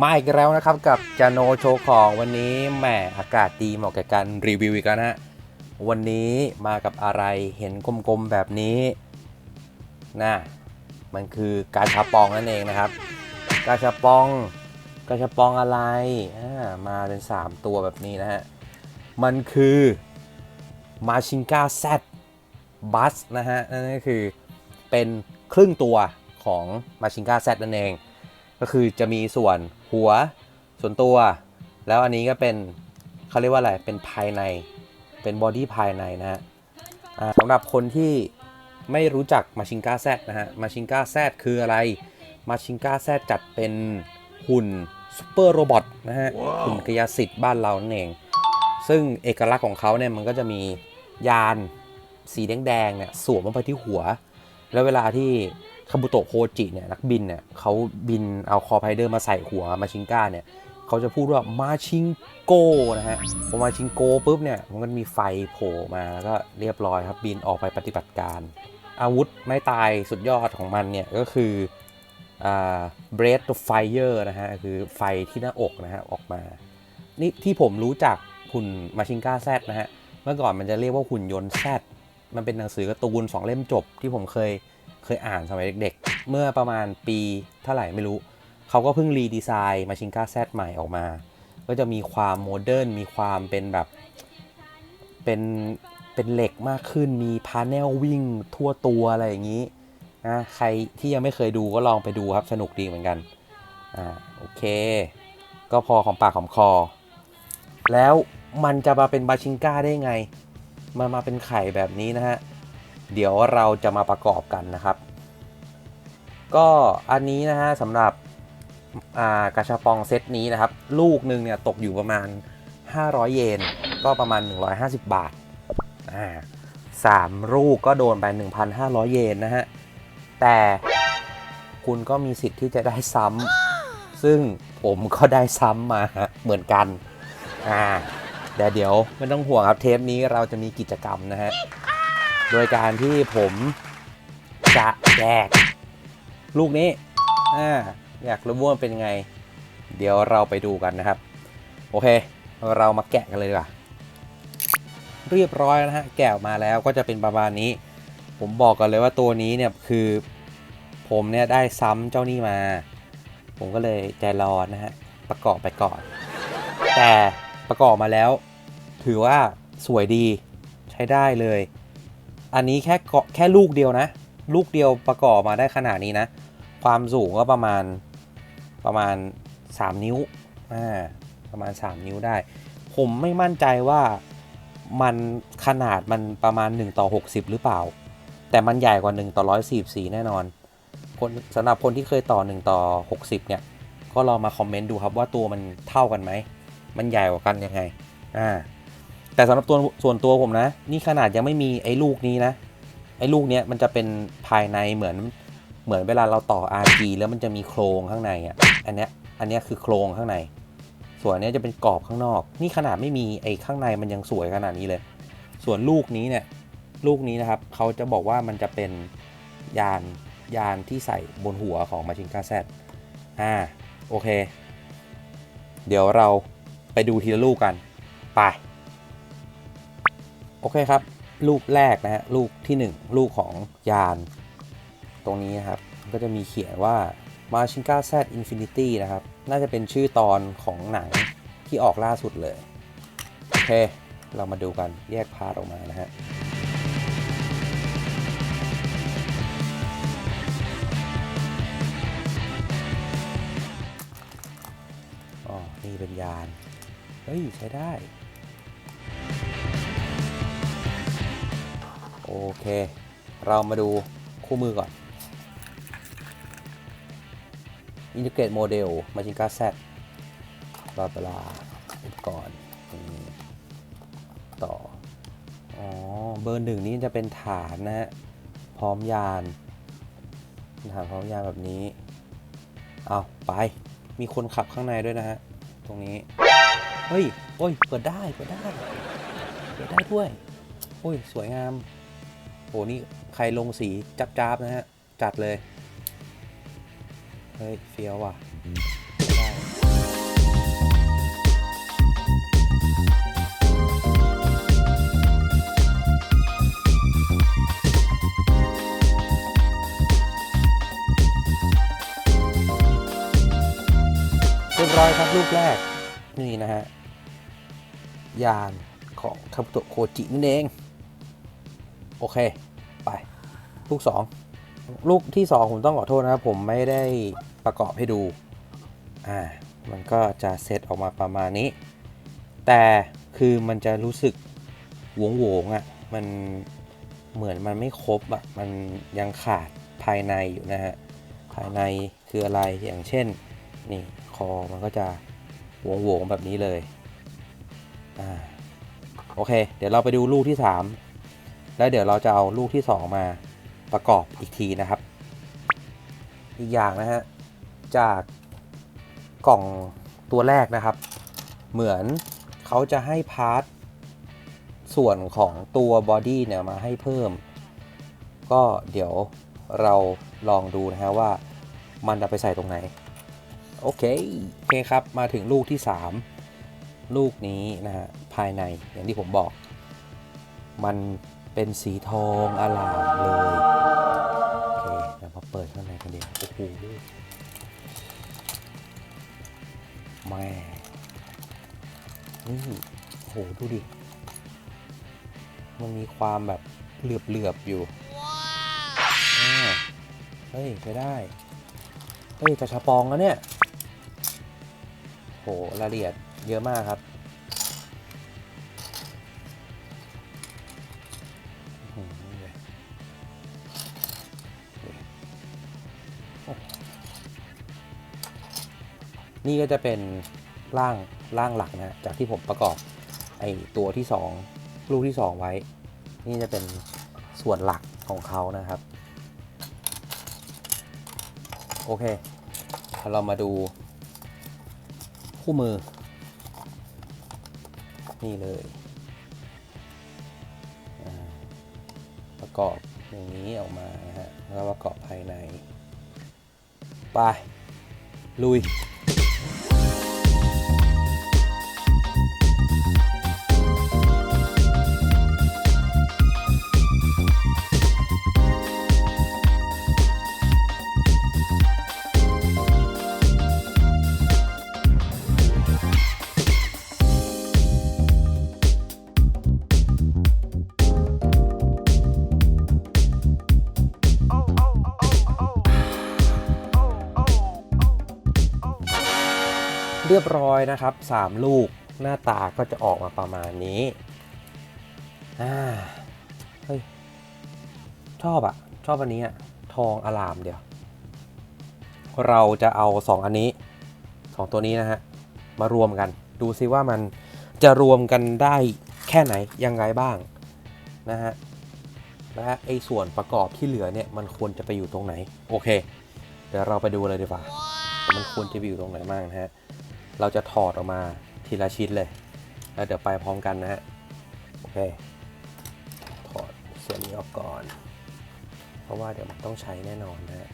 มาอีกแล้วนะครับกับจาโนโชว์ของวันนี้แหมอากาศดีเหมาะกับการรีวิวอีกแล้วนะฮะวันนี้มากับอะไรเห็นกลมๆแบบนี้นะมันคือกาชาปองนั่นเองนะครับ กาชาปอง กาชาปองอะไรมาเป็น 3 ตัวแบบนี้นะฮะมันคือมาชิงกาแซดบัสนะฮะนั่นก็คือเป็นครึ่งตัวของมาชิงกาแซดนั่นเองก็คือจะมีส่วน หัวส่วนตัว แล้วอันนี้ก็เป็นเขาเรียกว่าอะไรเป็นภายในเป็นบอดี้ภายในนะฮะอ่าสำหรับคนที่ไม่รู้จักมาชิงกาแซดนะฮะมาชิงกาแซดคืออะไรมาชิงกาแซดจัดเป็นหุ่นซูเปอร์โรบอทนะฮะหุ่นกายสิทธิ์บ้านเรานั่นเอง ซึ่งเอกลักษณ์ของเขาเนี่ยมันก็จะมียานสีแดงๆเนี่ยสวมลงไปที่หัว แล้วเวลาที่ คาบุโตะโคจิเนี่ยนักบินเนี่ยเขาบินเอาคอไพเดอร์มาใส่หัวมาชิงก้าเนี่ยเขาจะพูดว่ามาชิงโกนะฮะพอมาชิงโกปุ๊บเนี่ยมันก็มีไฟโผล่มาแล้วก็เรียบร้อยครับบินออกไปปฏิบัติการ อาวุธไม่ตายสุดยอดของมันเนี่ยก็คืออ่า breath of fire นะฮะคือไฟที่หน้าอกนะฮะออกมา นี่ที่ผมรู้จักหุ่นมาชิงก้าแซดนะฮะเมื่อก่อนมันจะเรียกว่าหุ่นยนต์แซดมันเป็นหนังสือการ์ตูนสองเล่มจบที่ผมเคย เคยอ่านสมัยเด็กๆ เมื่อประมาณปีเท่าไหร่ไม่รู้ เขาก็เพิ่งรีดีไซน์มาชิงก้าแซดใหม่ออกมา ก็จะมีความโมเดิร์นมีความเป็นแบบ เป็นเป็นเหล็กมากขึ้นมีพาเนลวิ่งทั่วตัวอะไรอย่างนี้นะใครที่ยังไม่เคยดูก็ลองไปดูครับสนุกดีเหมือนกันอ่าโอเค ก็พอของปากของคอ แล้วมันจะมาเป็นบาชิงก้าได้ไง มามาเป็นไข่แบบนี้นะฮะ เดี๋ยวเราจะมาประกอบกันนะครับ ก็อันนี้นะฮะสำหรับกระชาปองเซตนี้นะครับ ลูกหนึ่งเนี่ยตกอยู่ประมาณ 500 เยน ก็ประมาณ 150 บาทอ่าสามลูกก็โดนไป 1,500 เยนนะฮะ แต่คุณก็มีสิทธิ์ที่จะได้ซ้ำซึ่งผมก็ได้ซ้ำมาเหมือนกันอ่าเดี๋ยวเดี๋ยวไม่ต้องห่วงครับเทปนี้เราจะมีกิจกรรมนะฮะ โดยการที่ผมจะแจกลูกนี้อ่าอยากรู้ว่ามันเป็นไง เดี๋ยวเราไปดูกันนะครับ โอเค เรามาแกะกันเลยดีกว่าเรียบร้อยนะฮะแกะออกมาแล้วก็จะเป็นประมาณนี้ ผมบอกกันเลยว่าตัวนี้เนี่ยคือผมเนี่ยได้ซ้ำเจ้านี่มา ผมก็เลยใจร้อนนะฮะประกอบไปก่อน แต่ประกอบมาแล้ว ถือว่าสวยดีใช้ได้เลย อันนี้แค่แค่ลูกเดียวนะ ลูกเดียวประกอบมาได้ขนาดนี้นะ ความสูงก็ประมาณประมาณ 3 นิ้วอ่าประมาณ 3 นิ้วได้ ผมไม่มั่นใจว่ามันขนาดมันประมาณ 1 ต่อ 60 หรือเปล่า แต่มันใหญ่กว่า 1 ต่อ 144 แน่นอนคนสำหรับคนที่เคยต่อ 1 ต่อ 60 เนี่ย ก็ลองมาคอมเมนต์ดูครับว่าตัวมันเท่ากันไหม มันใหญ่กว่ากันยังไง อ่า แต่สำหรับตัวส่วนตัวผมนะ นี่ขนาดยังไม่มีไอ้ลูกนี้นะ ไอ้ลูกเนี้ยมันจะเป็นภายในเหมือนเหมือนเวลาเราต่อ RG แล้วมันจะมีโครงข้างในอะอันเนี้ยอันเนี้ยคือโครงข้างใน ส่วนนเนี้ยจะเป็นกรอบข้างนอก นี่ขนาดไม่มีไอ้ข้างในมันยังสวยขนาดนี้เลย ส่วนลูกนี้เนี่ยลูกนี้นะครับเขาจะบอกว่ามันจะเป็นยานยานที่ใส่บนหัวของมาชินกาแซดอ่าโอเค เดี๋ยวเราไปดูทีละลูกกัน ไป โอเคครับ ลูกแรกนะฮะลูกที่ 1 ลูกของยาน ตรงนี้นะครับ ก็จะมีเขียนว่า m a r c h i n g a Z Infinity นะครับ น่าจะเป็นชื่อตอนของหนังที่ออกล่าสุดเลย โอเค เรามาดูกันแยกพาร์ทออกมานะฮะอ๋อ นี่เป็นยาน เฮ้ย ใช้ได้ เค เรามาดูคู่มือก่อน Integrate Model m a c h i n g a Z บลาบลาอุปกรณ์ต่อ อ๋อ เบอร์หนึ่งนี้จะเป็นฐานนะฮะ พร้อมยาน ฐานพร้อมยานแบบนี้ เอาไป มีคนขับข้างในด้วยนะฮะ ตรงนี้ เฮ้ย โอ้ย เปิดได้ เปิดได้ เปิดได้ด้วย โอ้ย สวยงาม โอ้นี่ใครลงสีจับจ้าบนะฮะ จัดเลย เฮ้ยเฟี้ยวว่ะเรียบร้อยครับรูปแรก นี่นะฮะ ยานของคาบุโตโคจินั่นเอง โอเค ไป ลูกสองลูกที่สองผมต้องขอโทษนะครับ ผมไม่ได้ประกอบให้ดู อ่า มันก็จะเซตออกมาประมาณนี้ แต่คือมันจะรู้สึกหวงหวงๆอะ่ะ มันเหมือนมันไม่ครบอะ่ะ มันยังขาดภายในอยู่นะฮะ ภายในคืออะไร อย่างเช่น นี่คอมันก็จะหวงหวงๆแบบนี้เลย อ่า โอเค เดี๋ยวเราไปดูลูกที่ 3 แล้วเดี๋ยวเราจะเอาลูกที่ 2 มาประกอบอีกทีนะครับ อีกอย่างนะฮะ จากกล่องตัวแรกนะครับ เหมือนเขาจะให้พาร์ทส่วนของตัวบอดี้เนี่ยมาให้เพิ่ม ก็เดี๋ยวเราลองดูนะฮะว่ามันจะไปใส่ตรงไหน โอเค โอเคครับ มาถึงลูกที่ 3 ลูกนี้นะฮะภายในอย่างที่ผมบอก มัน เป็นสีทองอลามเลยโอเคเดี๋ยวมาเปิดข้างในกันเดียวโอ้โหแม่นี่โหดูดิ มันมีความแบบเหลือบเหลือบๆอยู่เฮ้ยไปได้ เฮ้ยกระชับปองแล้วเนี่ยโหรายละเอียดเยอะมากครับ นี่ก็จะเป็นร่างร่างหลักนะจากที่ผมประกอบไอตัวที่สองลูกที่สองไว้ นี่จะเป็นส่วนหลักของเขานะครับ โอเค เรามาดูคู่มือ นี่เลย ประกอบอย่างนี้ออกมานะฮะแล้วประกอบภายใน ไป ลุย เรียบร้อยนะครับ 3 ลูกหน้าตาก็จะออกมาประมาณนี้อ่าเฮ้ยชอบอะชอบอันนี้อะทองอลามเดียว เราจะเอา 2 อันนี้ 2 ตัวนี้นะฮะ มารวมกัน ดูซิว่ามันจะรวมกันได้แค่ไหน ยังไงบ้างนะฮะและไอ้ส่วนประกอบที่เหลือเนี่ยมันควรจะไปอยู่ตรงไหน โอเค เดี๋ยวเราไปดูเลยดีกว่า มันควรจะไปอยู่ตรงไหนบ้างนะฮะ เราจะถอดออกมาทีละชิ้นเลย แล้วเดี๋ยวไปพร้อมกันนะฮะ โอเค ถอดส่วนนี้ออกก่อน เพราะว่าเดี๋ยวมันต้องใช้แน่นอนนะฮะ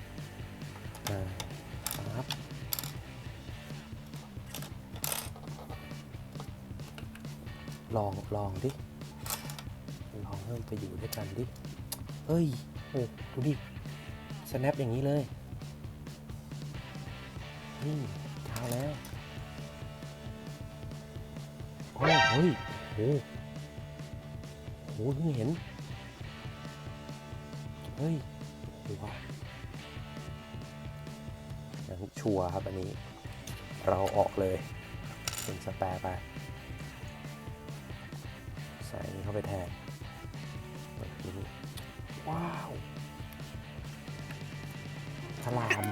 ครับลอง ลองดิ ลองเริ่มไปอยู่ด้วยกันดิ เฮ้ย โอ้ดูดิ snap อย่างนี้เลย นี่เช้าแล้ว โอ้เฮ้ยโอ้โหเพิ่งเห็น เฮ้ยว่าอย่างชัวร์ครับอันนี้ เราออกเลย เป็นสแปร์ไป ใส่นี้เข้าไปแทนว้าวฉลาม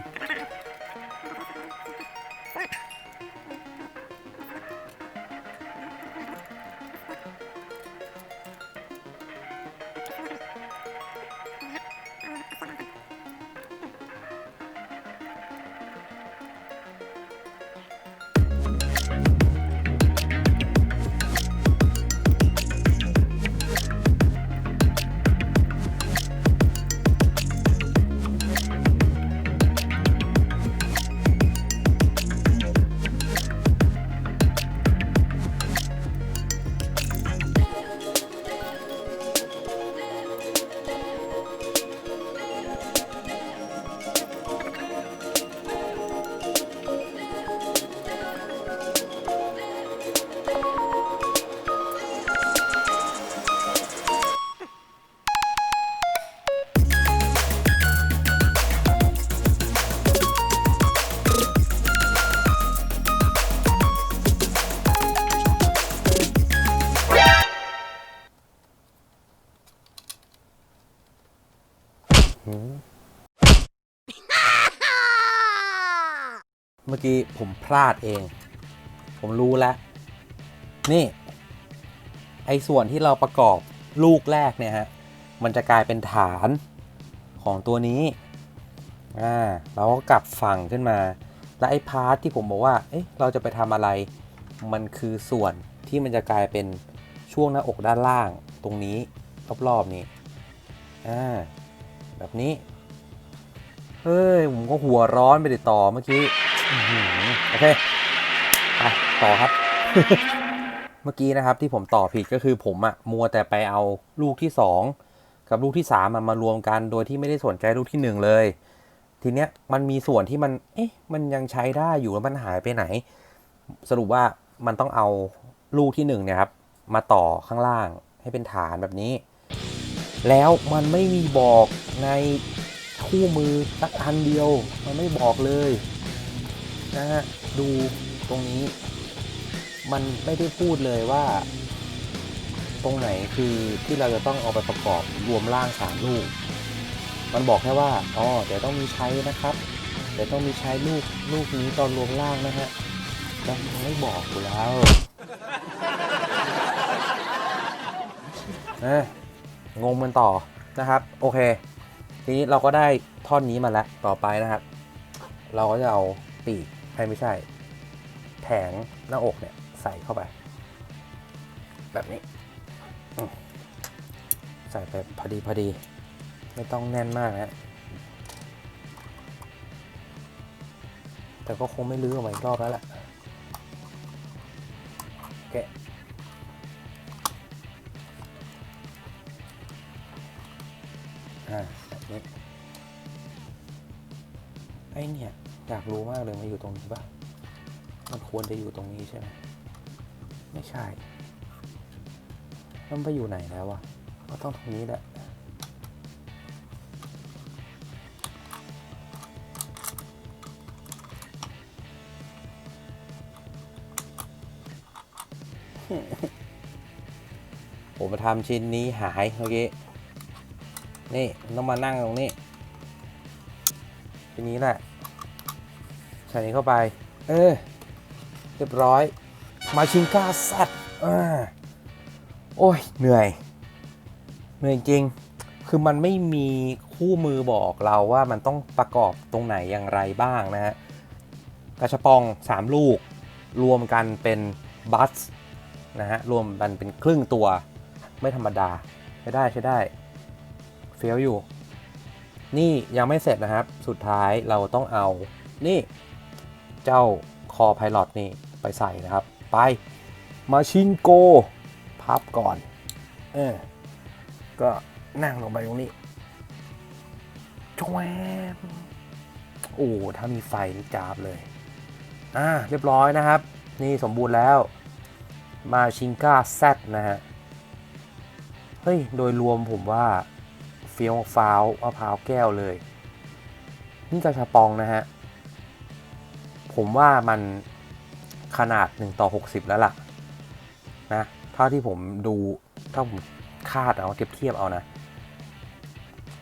เมื่อกี้ผมพลาดเอง ผมรู้แล้ว นี่ ไอ้ส่วนที่เราประกอบลูกแรกเนี่ยฮะ มันจะกลายเป็นฐานของตัวนี้ อ่า เราก็กลับฝั่งขึ้นมา และไอ้พาร์ทที่ผมบอกว่า เอ๊ะ เราจะไปทำอะไร มันคือส่วนที่มันจะกลายเป็นช่วงหน้าอกด้านล่างตรงนี้รอบๆนี้ อ่า แบบนี้ เฮ้ย ผมก็หัวร้อนไปติดต่อเมื่อกี้ โอเคไปต่อครับ เมื่อกี้นะครับที่ผมต่อผิดก็คือผมอะมัวแต่ไปเอาลูกที่2กับลูกที่3อะมารวมกันโดยที่ไม่ได้สนใจลูกที่1เลย ทีเนี้ยมันมีส่วนที่มัน เอ๊ะ มันยังใช้ได้อยู่แล้วมันหายไปไหน สรุปว่ามันต้องเอาลูกที่1เนี่ยครับ มาต่อข้างล่างให้เป็นฐานแบบนี้ แล้วมันไม่มีบอกในคู่มือสักอันเดียว มันไม่บอกเลย นะฮะดูตรงนี้ มันไม่ได้พูดเลยว่า ตรงไหนคือที่เราจะต้องเอาไปประกอบรวมร่างสามลูก มันบอกแค่ว่าอ๋อเดี๋ยวต้องมีใช้นะครับเดี๋ยวต้องมีใช้ลูกลูกนี้ตอนรวมร่างนะฮะแล้วมันไม่บอกอยู่แล้วนะงงมันต่อนะครับ โอเค ทีนี้เราก็ได้ท่อนนี้มาแล้ว ต่อไปนะครับ เราก็จะเอาปีก ให้ไม่ใช่ แผงหน้าอกเนี่ยใส่เข้าไป แบบนี้ ใส่ไปพอดีพอดี ไม่ต้องแน่นมากนะ แต่ก็คงไม่ลื้อออกมาอีกรอบแล้วแหละแกะอ่าแบบนี้ไอ้เนี่ย อยากรู้มากเลยมาอยู่ตรงนี้ปะมันควรจะอยู่ตรงนี้ใช่ไหมไม่ใช่ มันไปอยู่ไหนแล้ววะก็ต้องตรงนี้แหละผมมาทำชิ้นนี้หายเมื่อกี้นี่ต้องมานั่งตรงนี้ทีนี้แหละ ใส่นี้เข้าไป เออ เรียบร้อย มาชิงก้าแซดอ่าโอ้ย เหนื่อย เหนื่อยจริง คือมันไม่มีคู่มือบอกเราว่ามันต้องประกอบตรงไหนอย่างไรบ้างนะฮะ กระชปอง 3 ลูก รวมกันเป็นบัสนะฮะ รวมกันเป็นครึ่งตัว ไม่ธรรมดา ใช้ได้ใช้ได้ เฟี้ยวอยู่ นี่ยังไม่เสร็จนะครับ สุดท้ายเราต้องเอา นี่ เจ้าคอไพลอตนี่ไปใส่นะครับ ไปมาชินโกพับก่อน เออ ก็นั่งลงไปตรงนี้ชวมโอ้ถ้ามีไฟนี่จาบเลย อ่า เรียบร้อยนะครับ นี่สมบูรณ์แล้ว มาชิงก้าแซนะฮะ เฮ้ย โดยรวมผมว่า เฟี้ยวฟ้าวมะพร้าวแก้วเลย นี่กระชาปองนะฮะ ผมว่ามันขนาด 1 ต่อ 60 แล้วล่ะนะเท่าที่ผมดูถ้าผมคาดเอาเทียบเทียบเอานะ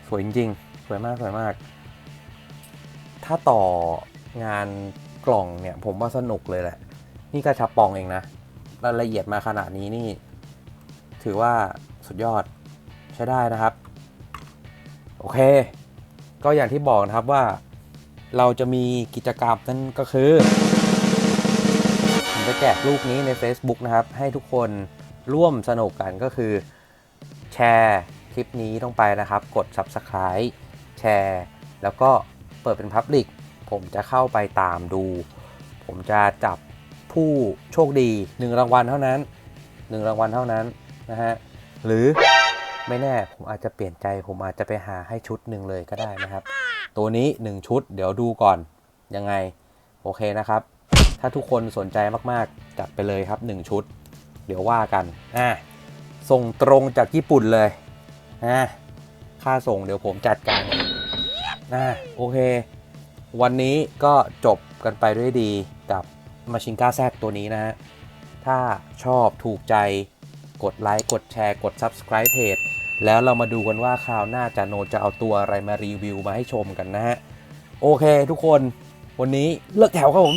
สวยจริงๆ สวยมากสวยมาก ถ้าต่องานกล่องเนี่ยผมว่าสนุกเลยแหละ นี่กระชับปองเองนะรายละเอียดมาขนาดนี้นี่ ถือว่าสุดยอดใช้ได้นะครับ โอเค ก็อย่างที่บอกนะครับว่า เราจะมีกิจกรรมนั่นก็คือผมจะแจกลูกนี้ใน Facebook นะครับ ให้ทุกคนร่วมสนุกกันก็คือ แชร์คลิปนี้ลงไปนะครับ กด Subscribe แชร์ แล้วก็เปิดเป็น Public ผมจะเข้าไปตามดู ผมจะจับผู้โชคดี 1 รางวัลเท่านั้น 1 รางวัลเท่านั้นนะฮะหรือไม่แน่ผมอาจจะเปลี่ยนใจผมอาจจะไปหาให้ชุดหนึ่งเลยก็ได้นะครับ ตัวนี้ 1 ชุด เดี๋ยวดูก่อนยังไง โอเคนะครับ ถ้าทุกคนสนใจมากๆ จัดไปเลยครับ 1 ชุด เดี๋ยวว่ากันอะส่งตรงจากญี่ปุ่นเลยอะค่าส่งเดี๋ยวผมจัดการอะโอเค วันนี้ก็จบกันไปด้วยดีกับมาชิงก้าแซดตัวนี้นะฮะ ถ้าชอบถูกใจกดไลค์ กดแชร์ กด Subscribe เพจ แล้วเรามาดูกันว่าคราวหน้าจาโนจะเอาตัวอะไรมารีวิวมาให้ชมกันนะฮะ โอเคทุกคน วันนี้เลิกแถวครับผม